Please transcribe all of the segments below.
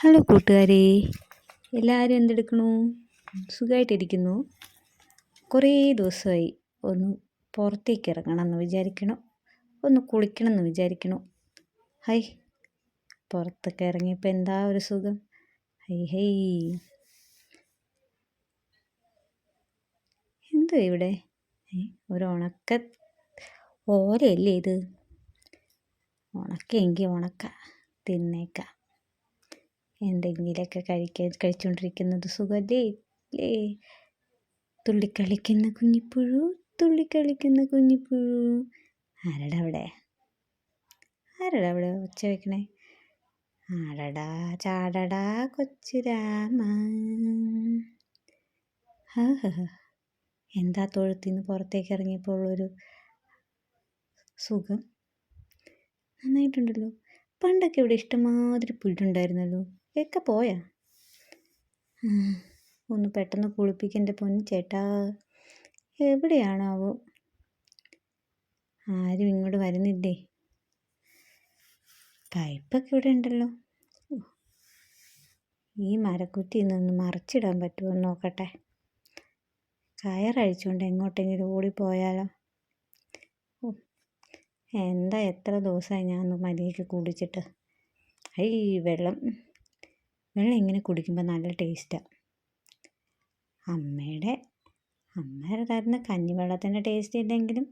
Hello കൂട്ടുകാരെ എല്ലാവരും എന്തെടുക്കണു? സുഖമായിട്ടിരിക്കുന്നു കുറേ ദിവസമായി ഒന്ന് പുറത്തേക്ക് ഇറങ്ങണം എന്ന് വിചാരിക്കണം. ഒന്ന് കുളിക്കണം എന്ന് വിചാരിക്കണം. ഹൈ പുറത്തൊക്കെ ഇറങ്ങിയപ്പോൾ എന്താ ഒരു സുഖം? Hi hi. എന്തോ ഇവിടെ? ഒരു ഉണക്ക ഓരയല്ലേ ഇത്? ഉണക്കെങ്കിൽ ഉണക്ക തിന്നേക്കാം. എന്തെങ്കിലുമൊക്കെ കഴിക്കാൻ കഴിച്ചുകൊണ്ടിരിക്കുന്നത് സുഖല്ലേ? ഇല്ലേ തുള്ളിക്കളിക്കുന്ന കുഞ്ഞിപ്പുഴു തുള്ളിക്കളിക്കുന്ന കുഞ്ഞിപ്പുഴു. ആരടാ അവിടെ? ആരടാ അവിടെ ഒച്ച വെക്കണേ? ആടടാ ചാടടാ കൊച്ചു രാമ. എന്താ തൊഴുത്തിൽ നിന്ന് പുറത്തേക്ക് ഇറങ്ങിയപ്പോൾ ഉള്ളൊരു സുഖം? നന്നായിട്ടുണ്ടല്ലോ. പണ്ടൊക്കെ ഇവിടെ ഇഷ്ടമാതിരി പുല്ലുണ്ടായിരുന്നല്ലോ. ഒക്കെ പോയാ. ഒന്ന് പെട്ടെന്ന് കുളിപ്പിക്കെന്റെ പൊന്നു ചേട്ടാ. എവിടെയാണാവോ? ആരും ഇങ്ങോട്ട് വരുന്നില്ലേ? പൈപ്പൊക്കെ ഇവിടെ ഉണ്ടല്ലോ. ഈ മരക്കുറ്റി നിന്ന് മറിച്ചിടാൻ പറ്റുമോ എന്ന് നോക്കട്ടെ. കയറഴിച്ചുകൊണ്ട് എങ്ങോട്ടെങ്കിലും ഓടിപ്പോയാലോ? എന്താ എത്ര ദിവസമായി ഞാൻ ഒന്ന് മര്യാദയ്ക്ക് കുടിച്ചിട്ട് ഈ വെള്ളം. വെള്ളം ഇങ്ങനെ കുടിക്കുമ്പോൾ നല്ല ടേസ്റ്റാണ് അമ്മയുടെ അമ്മ തരുന്ന കഞ്ഞിവെള്ളത്തിന്റെ ടേസ്റ്റ് ഇല്ലെങ്കിലും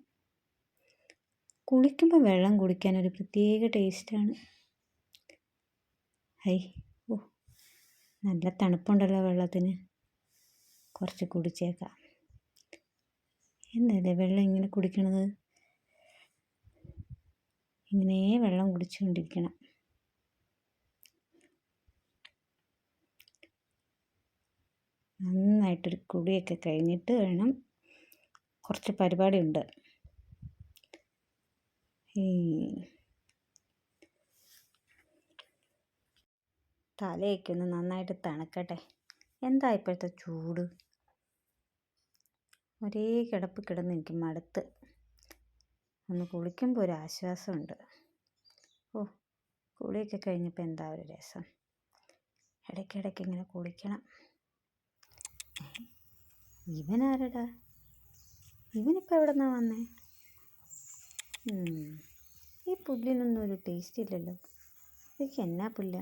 കുളിക്കുമ്പോൾ വെള്ളം കുടിക്കാൻ ഒരു പ്രത്യേക ടേസ്റ്റാണ് ഹൈ ഓ നല്ല തണുപ്പുണ്ടല്ലോ വെള്ളത്തിന്. കുറച്ച് കുടിച്ചേക്കാം. എന്തല്ലേ വെള്ളം ഇങ്ങനെ കുടിക്കണത്? ഇങ്ങനെ വെള്ളം കുടിച്ചുകൊണ്ടിരിക്കണം നന്നായിട്ടൊരു കുടിയൊക്കെ കഴിഞ്ഞിട്ട് വേണം കുറച്ച് പരിപാടിയുണ്ട്. ഈ തലയൊക്കെ ഒന്ന് നന്നായിട്ട് തണുക്കട്ടെ. എന്താ ഇപ്പോഴത്തെ ചൂട്? ഒരേ കിടപ്പ് കിടന്ന് എനിക്ക് മടുത്ത്. ഒന്ന് കുളിക്കുമ്പോൾ ഒരു ആശ്വാസമുണ്ട്. ഓ കുളിയൊക്കെ കഴിഞ്ഞപ്പോൾ എന്താ ഒരു രസം? ഇടയ്ക്കിടയ്ക്ക് ഇങ്ങനെ കുളിക്കണം. ഇവനാരടാ? ഇവനിപ്പോൾ എവിടെ നിന്നാണ് വന്നേ ഈ പുല്ലിനൊന്നും ഒരു ടേസ്റ്റ് ഇല്ലല്ലോ. ഇതൊക്കെ എന്നാ പുല്ല?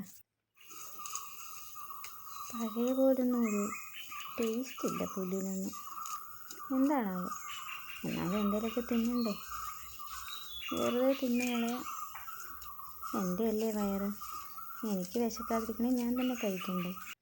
പഴയ പോലൊന്നും ഒരു ടേസ്റ്റ് ഇല്ല പുല്ലിനൊന്നും. എന്താണത് എന്നാലും എന്തെങ്കിലുമൊക്കെ തിന്നണ്ടേ? വെറുതെ തിന്നുകളയാ എന്റെ അല്ലേ വയറ്? എനിക്ക് വിശക്കാതിരിക്കണേ ഞാൻ തന്നെ കഴിക്കണ്ടേ?